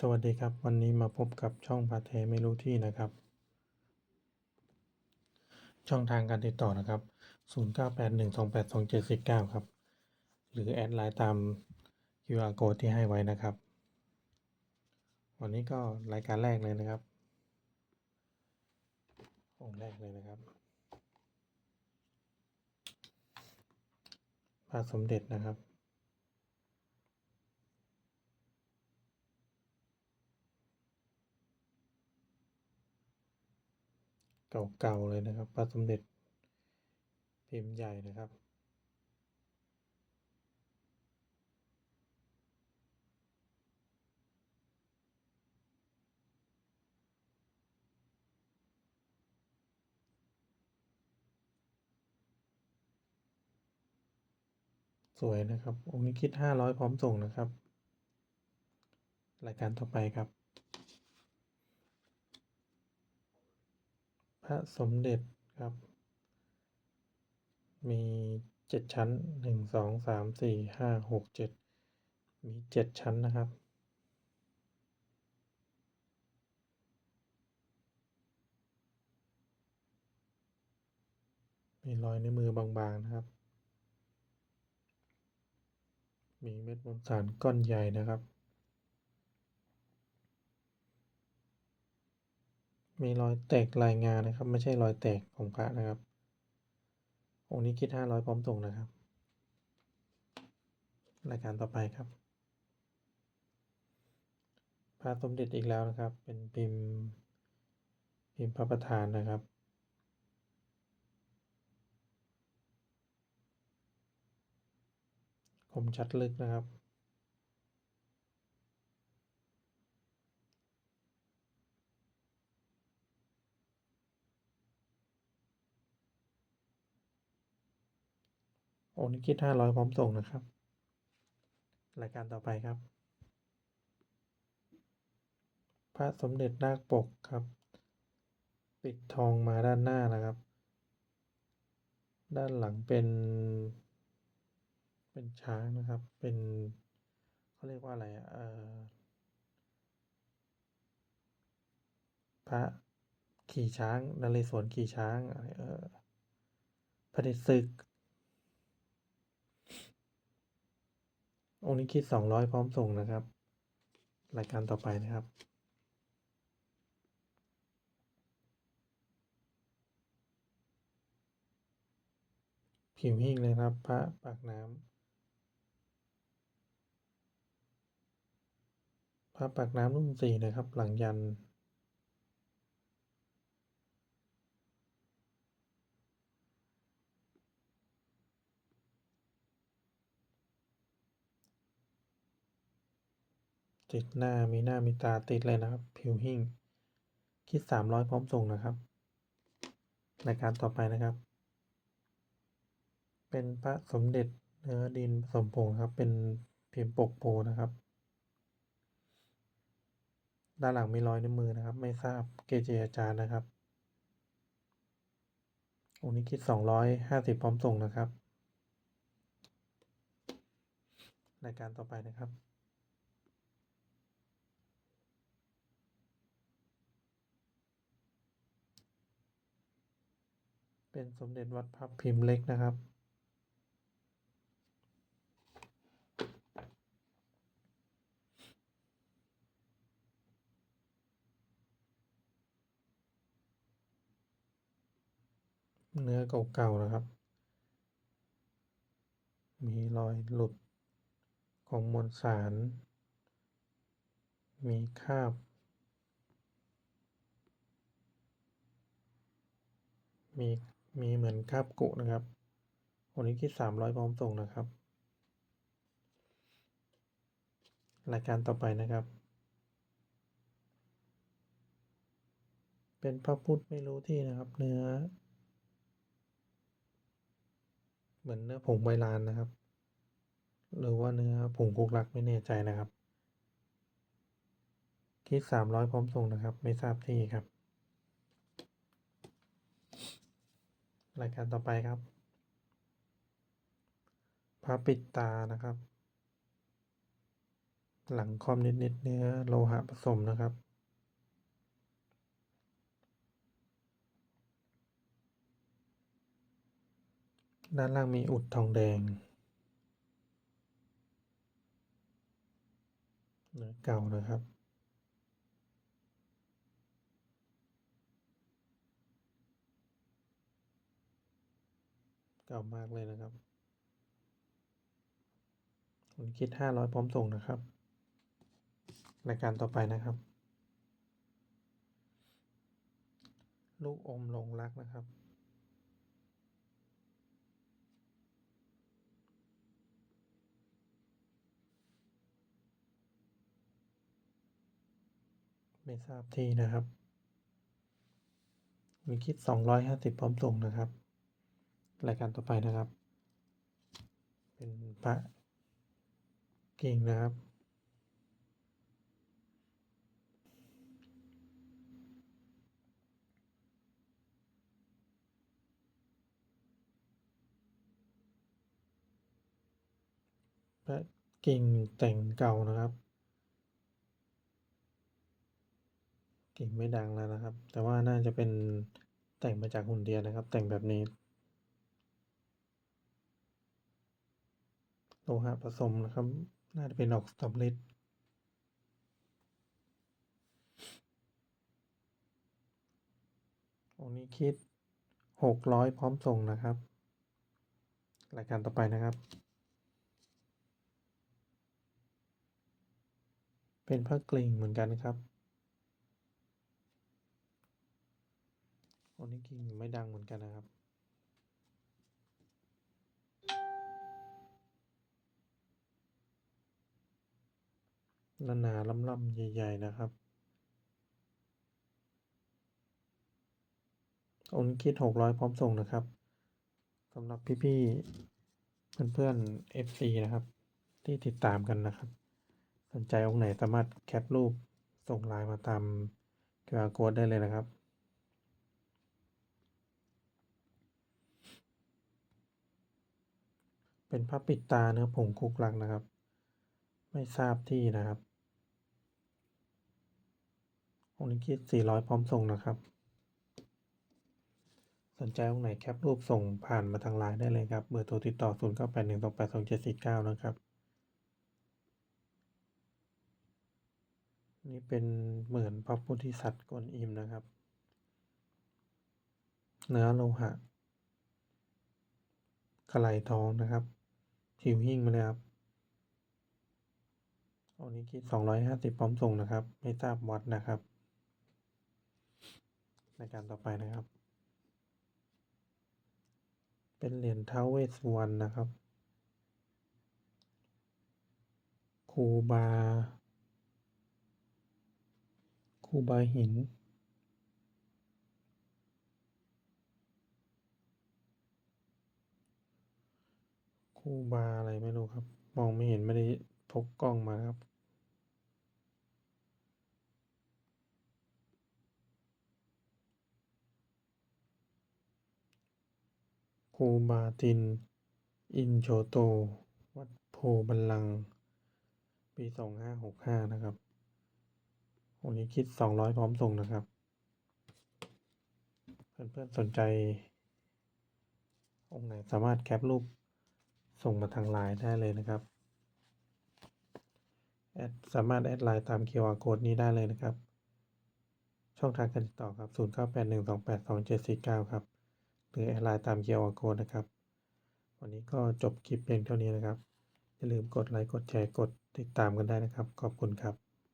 สวัสดีครับวันนี้มาพบกับช่องพาแท้ไม่รู้ที่นะครับ ช่องทางการติดต่อนะครับ 0981282749 ครับ หรือแอดไลน์ตาม QR code ที่ให้ไว้นะครับ วันนี้ก็รายการแรกเลยนะครับองค์แรกเลยนะครับพระสมเด็จนะครับ เก่าๆเลยนะครับพระสมเด็จพิมพ์ใหญ่นะครับ สวยนะครับ องค์นี้คิดห้าร้อยพร้อมส่งนะครับ รายการต่อไปครับ ระสมเด็จครับ มีเจ็ดชั้นหนึ่งสองสามสี่ห้าหกเจ็ดมีเจ็ดชั้นนะครับ มีรอยในมือบางๆนะครับ มีเม็ดมวลสารก้อนใหญ่นะครับ มีรอยแตกลายงานนะครับ ไม่ใช่รอยแตกของพระนะครับ องค์นี้คิดห้าร้อยพร้อมส่งนะครับ รายการต่อไปครับพระสมเด็จอีกแล้วนะครับ เป็นพิมพ์พิมพ์พระประธานนะครับคมชัดลึกนะครับ นี่คิดห้าร้อยพร้อมส่งนะครับ รายการต่อไปครับ พระสมเด็จนาคปกครับ ปิดทองมาด้านหน้านะครับ ด้านหลังเป็น เป็นช้างนะครับ เป็นเขาเรียกว่าอะไรอะเออพระขี่ช้างนเรศวรขี่ช้างอะไรเออพระเดชศึก องค์นี้คิดสองร้อยพร้อมส่งนะครับ รายการต่อไปนะครับ ผิวหิ้งเลยครับ พระปากน้ำพระปากน้ำรุ่นสี่นะครับ หลังยัน ติดหน้ามีหน้ามีตาติดเลยนะครับ ผิวหิ้งคิดสามร้อยพร้อมส่งนะครับรายการต่อไปนะครับ เป็นพระสมเด็จเนื้อดินผสมผงครับ เป็นพิมพ์ปกโพนะครับ ด้านหลังมีรอยนิ้วมือนะครับ ไม่ทราบเกจิอาจารย์นะครับองค์นี้คิดสองร้อยห้าสิบพร้อมส่งนะครับรายการต่อไปนะครับ เป็นสมเด็จวัดพับพิมพ์เล็กนะครับ เนื้อเก่าๆนะครับ มีรอยหลุดของมวลสาร มีคราบมี มีเหมือนคาบกุนะครับวันนี้คิดสามร้อยพร้อมส่งนะครับ รายการต่อไปนะครับ เป็นพระพุทธไม่รู้ที่นะครับ เนื้อ เหมือนเนื้อผงใบลานนะครับ หรือว่าเนื้อผงกุกลักไม่แน่ใจนะครับ คิดสามร้อยพร้อมส่งนะครับ ไม่ทราบที่ครับ รายการต่อไปครับพระปิดตานะครับ หลังคอมนิดๆเนื้อโลหะผสมนะครับด้านล่างมีอุดทองแดงเนื้อเก่านะครับ เก่ามากเลยนะครับผมคิดห้าร้อยพร้อมส่งนะครับ รายการต่อไปนะครับ ลูกอมหลงรักนะครับไม่ทราบที่นะครับ มีคิดสองร้อยห้าสิบพร้อมส่งนะครับ รายการต่อไปนะครับ เป็นพระกิ่งนะครับ พระกิ่งแต่งเก่านะครับกิ่งไม่ดังแล้วนะครับ แต่ว่าน่าจะเป็นแต่งมาจากหุ่นเดียนะครับ แต่งแบบนี้ โล หะผสมนะครับ น่าจะเป็นออกสตรอเบอรี่องนี้คิดหกร้อยพร้อมส่งนะครับ รายการต่อไปนะครับ เป็นพระกลิ่งเหมือนกันครับองนี้กิ่งไม่ดังเหมือนกันนะครับ หนาๆล่ำๆใหญ่ ๆ นะครับโอนคิดหกร้อยพร้อมส่งนะครับสำหรับพี่ๆเพื่อนๆ FC นะครับ ที่ติดตามกันนะครับ สนใจองค์ไหนสามารถแคปรูปส่งไลน์มาตาม QR code ได้เลยนะครับเป็นพระปิดตาเนื้อผงคุกลักนะครับ ไม่ทราบที่นะครับ องค์นี้คิดสี่ร้อยพร้อมส่งนะครับ สนใจองค์ไหนแคปรูปส่งผ่านมาทางไลน์ได้เลยครับ เบอร์โทรติดต่อ 0 9 8 1 2 8 2 7 4 9 นะครับ นี่เป็นเหมือนพระพุทธสัตว์กวนอิมนะครับ เนื้อโลหะกระไหลทองนะครับผิวหิ้งมาเลยครับอันนี้คิดสองร้อยห้าสิบพร้อมส่งนะครับ ไม่ทราบวัดนะครับ ในการต่อไปนะครับ เป็นเหรียญเท้าเวสวรรณนะครับครูบาครูบาหินครูบาอะไรไม่รู้ครับ มองไม่เห็นไม่ได้พกกล้องมาครับ ครูบาติน อินโชโต วัดโพบัลลัง ปีสองห้าหกห้านะครับวันนี้คิดสองร้อยพร้อมส่งนะครับ เพื่อนๆสนใจ องค์ไหนสามารถแคปรูปส่งมาทางไลน์ได้เลยนะครับแอดสามารถแอดไลน์ตาม QR code นี้ได้เลยนะครับ ช่องทางการติดต่อครับ 0 9 8 1 2 8 2 7 4 9 ครับ หรือแอดไลน์ตาม QR code นะครับ วันนี้ก็จบคลิปเพียงเท่านี้นะครับ อย่าลืมกดไลค์กดแชร์กดติดตามกันได้นะครับ ขอบคุณครับ